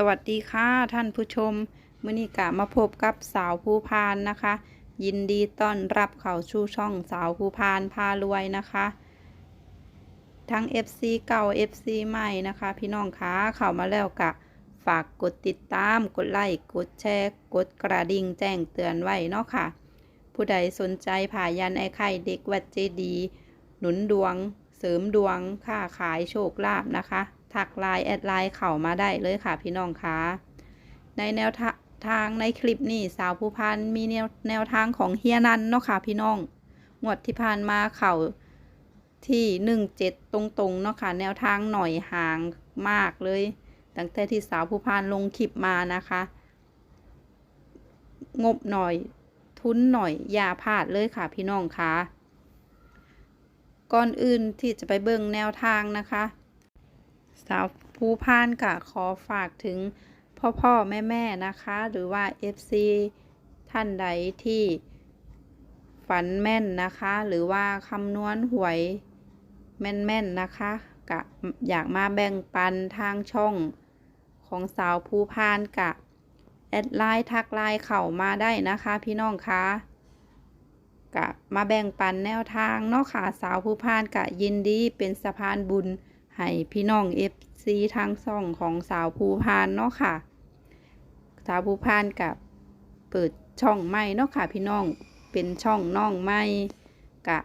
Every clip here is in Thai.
สวัสดีค่ะท่านผู้ชมมื้อนี้กะมาพบกับสาวภูพานนะคะ ยินดีต้อนรับเข้าชูช่องสาวภูพานพารวยนะคะ ทั้ง FC เก่า FC ใหม่นะคะ พี่น้องคะเข้ามาแล้วกะฝากกดติดตามกดไลค์กดแชร์กดกระดิ่งแจ้งเตือนไว้เนาะค่ะ ผู้ใดสนใจผ่ายันไอ้ไข่เด็กวัดเจดี หนุนดวง เสริมดวงค่าขายโชคลาภนะคะ ทักไลน์แอดไลน์เข้ามาได้เลยค่ะพี่น้องคะในแนวทางในคลิปนี้สาวผู้พันมีแนวแนวทางของเฮียนันเนาะค่ะพี่น้องงวดที่ผ่านมาเข่าที่หนึ่งเจ็ดตรงๆเนาะค่ะแนวทางหน่อยห่างมากเลย ตั้งแต่ที่สาวผู้พันลงคลิปมานะคะ งบหน่อยทุนหน่อยอย่าพลาดเลยค่ะพี่น้องคะก่อนอื่นที่จะไปเบิ่งแนวทางนะคะ สาวผู้พานกะขอฝากถึงพ่อพ่อแม่แม่นะคะ หรือว่า FC ท่านใดที่ฝันแม่นนะคะ หรือว่าคำนวณหวยแม่นๆนะคะกะอยากมาแบ่งปันทางช่องของสาวผู้พานกะ แอดไลน์ทักไลน์เข้ามาได้นะคะพี่น้องคะกะมาแบ่งปันแนวทางเนาะค่ะสาวผู้พานกะยินดีเป็นสะพานบุญ ให้พี่น้องเอฟซีทางช่องของสาวภูพานเนาะค่ะ สาวภูพานกับเปิดช่องใหม่เนาะค่ะ พี่น้องเป็นช่องน้องใหม่กะ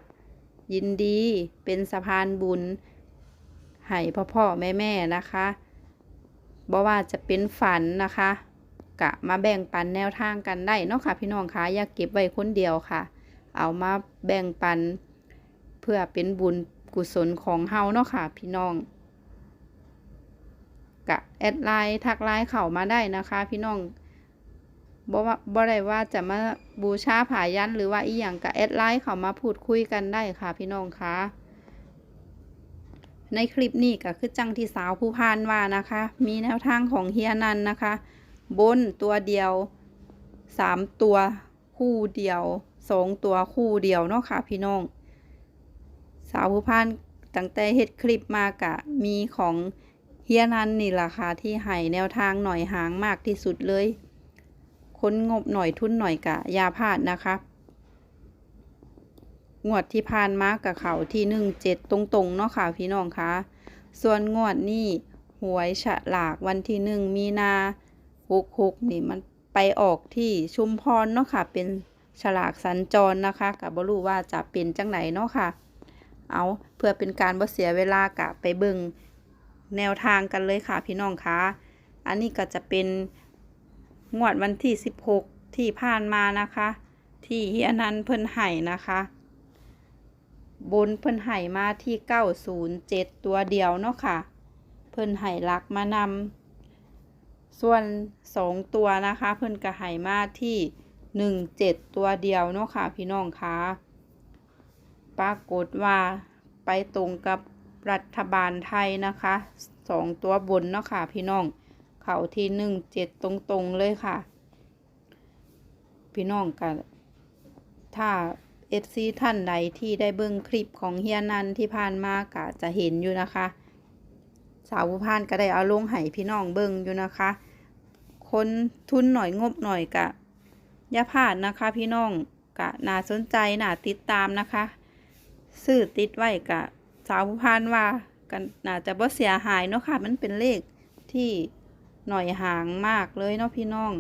ยินดีเป็นสะพานบุญให้พ่อพ่อแม่แม่นะคะบ่ว่าจะเป็นฝันนะคะ กะมาแบ่งปันแนวทางกันได้เนาะค่ะ พี่น้องคะอย่าเก็บไว้คนเดียวค่ะ เอามาแบ่งปันเพื่อเป็นบุญ กุศลของเฮาเนาะค่ะ พี่น้องกะแอดไลน์ทักไลน์เข้ามาได้นะคะ พี่น้องบ่ว่าบ่ได้ว่าจะมาบูชาผายันหรือว่าอีหยังกะแอดไลน์เข้ามาพูดคุยกันได้ค่ะ พี่น้องคะในคลิปนี้ก็คือจังที่สาวผู้พานว่านะคะ มีแนวทางของเฮียนันนะคะ บนตัวเดียวสามตัวคู่เดียวสองตัวคู่เดียวเนาะค่ะพี่น้อง สาวผู้พันตั้งแต่เฮ็ดคลิปมากะมีของเฮียนันนี่ล่ะค่ะที่ให้แนวทางหน่อยหางมากที่สุดเลย ค้นงบหน่อยทุนหน่อยกะยาพาดนะคะงวดที่ผ่านมากับเขาที่หนึ่งเจ็ดตรงๆเนาะค่ะพี่น้องคะส่วนงวดนี่หวยฉลากวันที่หนึ่งมีนาหกหกนี่มันไปออกที่ชุมพรเนาะค่ะ เป็นฉลากสัญจรนะคะกับบรูว่าจะเป็นจังไหนเนาะค่ะ เอาเพื่อเป็นการบ่เสียเวลากะไปเบิ่งแนวทางกันเลยค่ะพี่น้องคะอันนี้ก็จะเป็นงวดวันที่ 16 ที่ผ่านมานะคะ ที่เฮียนันเพิ่นไห่นะคะ บนเพิ่นไห่มาที่ 907 ตัวเดียวเนาะค่ะ เพิ่นไห่ลักมานำส่วน 2 ตัวนะคะ เพิ่นก็ไห่มาที่ 17 ตัวเดียวเนาะค่ะพี่น้องคะ ปรากฏว่าไปตรงกับรัฐบาลไทยนะคะสองตัวบนเนาะค่ะพี่น้อง เข่าที่หนึ่งเจ็ดตรงๆเลยค่ะ พี่น้องกันถ้าเอฟซีท่านใดที่ได้เบิ่งคลิปของเฮียนันที่ผ่านมากะจะเห็นอยู่นะคะ สาวผู้พานก็ได้เอาลงให้พี่น้องเบิ่งอยู่นะคะ คนทุนหน่อยงบหน่อยกะอย่าพลาดนะคะ พี่น้องกะน่าสนใจน่าติดตามนะคะ ซื้อติดไว้กะสาวผู้พานว่ากันน่าจะบ่เสียหายเนาะค่ะ มันเป็นเลขที่หน่อยห่างมากเลยเนาะพี่น้อง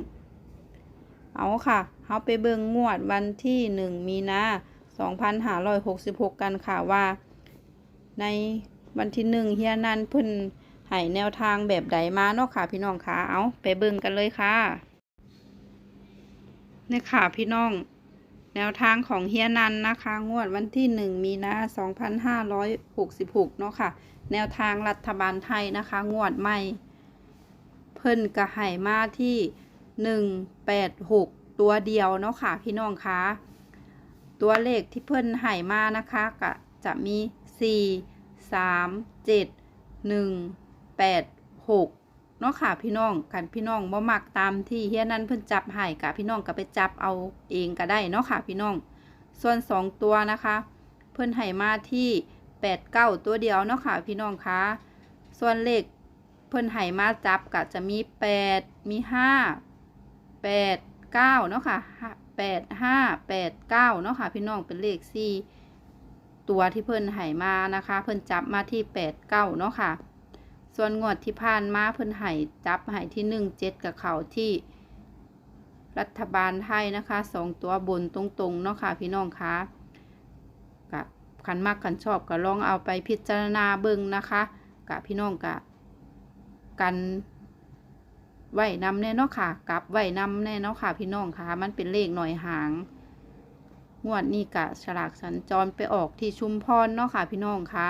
เอาค่ะเฮาไปเบิ่งงวดวันที่หนึ่งมีนาสองพันห้าร้อยหกสิบหกกันค่ะว่า ในวันที่หนึ่งเฮียนันเพิ่นให้แนวทางแบบใดมาเนาะค่ะ พี่น้องค่ะเอาไปเบิ่งกันเลยค่ะนี่ค่ะพี่น้อง แนวทางของเฮียนันนะคะ งวดวันที่ 1 มีนา2566 เนาะค่ะ แนวทางรัฐบาลไทยนะคะ งวดใหม่ เพิ่นกระไห่มาที่ 186 ตัวเดียวเนาะค่ะ พี่น้องคะตัวเลขที่เพิ่นไห่มานะคะก็จะมี 4 3 7 1 8 6 เนาะค่ะพี่น้องกันพี่น้องบ่มักตามที่เฮียนั้นเพิ่นจับไห่กะพี่น้องก็ไปจับเอาเองก็ได้เนาะค่ะพี่น้อง ส่วนสองตัวนะคะ เพิ่นไห่มาที่แปดเก้าตัวเดียวเนาะค่ะพี่น้องคะส่วนเลขเพิ่นให้มาจับก็จะมีแปดมีห้าแปดเก้าเนาะค่ะแปดห้าแปดเก้าเนาะค่ะพี่น้องเป็นเลขสี่ตัวที่เพิ่นให้มานะคะ เพิ่นจับมาที่แปดเก้าเนาะค่ะ ส่วนงวดที่ผ่านมาเพิ่นให้จับให้ที่หนึ่งเจ็ดกับเขาที่ รัฐบาลไทยนะคะสองตัวบนตรงๆเนาะค่ะพี่น้องคะกับคันมากคันชอบก็ลองเอาไปพิจารณาเบิ่งนะคะกับพี่น้องกะกันไหวนำแน่เนาะค่ะกับไหวนำแน่เนาะค่ะ พี่น้องค่ะ มันเป็นเลขหน่อยหาง งวดนี้กะฉลากสัญจรไปออกที่ชุมพรเนาะค่ะ พี่น้องค่ะ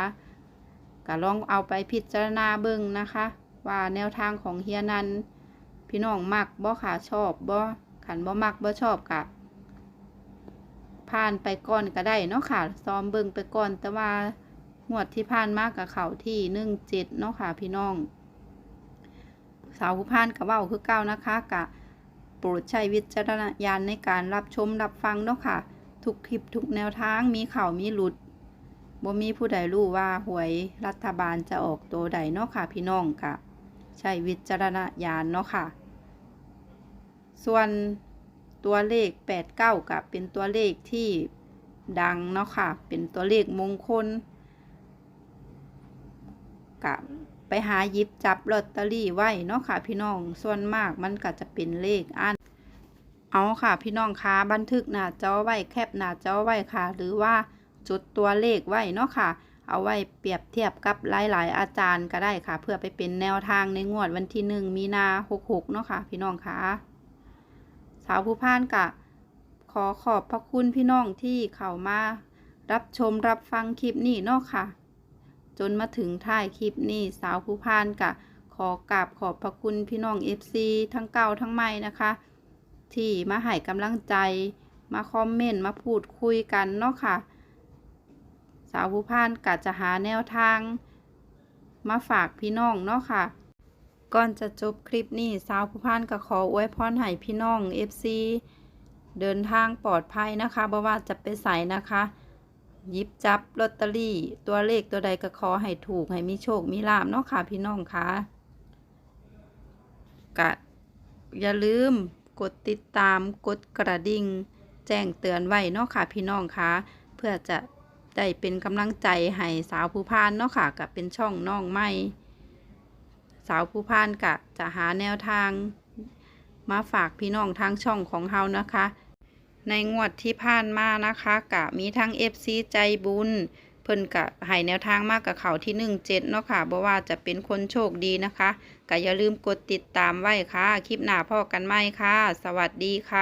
ก็ลองเอาไปพิจารณาเบิ่งนะคะ ว่าแนวทางของเฮียนันพี่น้องมักบ่ค่ะชอบบ่ขันบ่มักบ่ชอบกะผ่านไปก่อนก็ได้เนาะค่ะ ซ้อมเบิ่งไปก่อนแต่ว่างวดที่ผ่านมากับเขาที่หนึ่งเจ็ดเนาะค่ะพี่น้อง สาวผู้พานกับว่าคือเก้านะคะกะโปรดใช้วิจารณญาณในการรับชมรับฟังเนาะค่ะ ทุกคลิปทุกแนวทางมีเข่ามีหลุด บ่มีผู้ใดรู้ว่าหวยรัฐบาลจะออกตัวใดเนาะค่ะพี่น้องกะใช้วิจารณญาณเนาะค่ะ ส่วนตัวเลข 89กับเป็นตัวเลขที่ดังเนาะค่ะ เป็นตัวเลขมงคลกับไปหายิบจับลอตเตอรี่ไว้เนาะค่ะ พี่น้องส่วนมากมันก็จะเป็นเลขอันเอาค่ะ พี่น้องคะบันทึกหน้าจอไว้แคปหน้าจอไว้ค่ะ หรือว่า จดตัวเลขไว้เนาะค่ะ เอาไว้เปรียบเทียบกับหลาย ๆ อาจารย์ก็ได้ค่ะ เพื่อไปเป็นแนวทางในงวดวันที่หนึ่งมีนาหกหกเนาะค่ะ พี่น้องคะสาวผู้พานกะขอขอบพระคุณพี่น้องที่เข้ามารับชมรับฟังคลิปนี้เนาะค่ะ จนมาถึงท้ายคลิปนี้สาวผู้พานกะขอกราบขอบพระคุณพี่น้อง FC ทั้งเก่าทั้งใหม่นะคะ ที่มาให้กำลังใจมาคอมเมนต์มาพูดคุยกันเนาะค่ะ สาวผู้พานกะจะหาแนวทาง มาฝากพี่น้องเนาะค่ะ ก่อนจะจบคลิปนี้สาวผู้พานก็ขออวยพรให้พี่น้อง FC เดินทางปลอดภัยนะคะบ่ว่าจะไปใส่นะคะหยิบจับลอตเตอรี่ ตัวเลขตัวใดก็ขอให้ถูกให้มีโชคมีลาบเนาะค่ะพี่น้องค่ะกะอย่าลืมกดติดตามกดกระดิ่ง แจ้งเตือนไว้เนาะค่ะพี่น้องค่ะ เพื่อจะ ได้เป็นกำลังใจให้สาวผู้พานเนาะค่ะกับเป็นช่องน้องใหม่สาวผู้พานกะจะหาแนวทาง มาฝากพี่น้องทางช่องของเฮานะคะ ในงวดที่ผ่านมานะคะกะมีทั้ง FC ใจบุญเพิ่นกะให้แนวทางมากกับเขาที่17เจ็ดเนาะค่ะบ่ว่าจะเป็นคนโชคดีนะคะก็อย่าลืมกดติดตามไว้ค่ะ คลิปหน้าพ่อกันไหมค่ะ สวัสดีค่ะ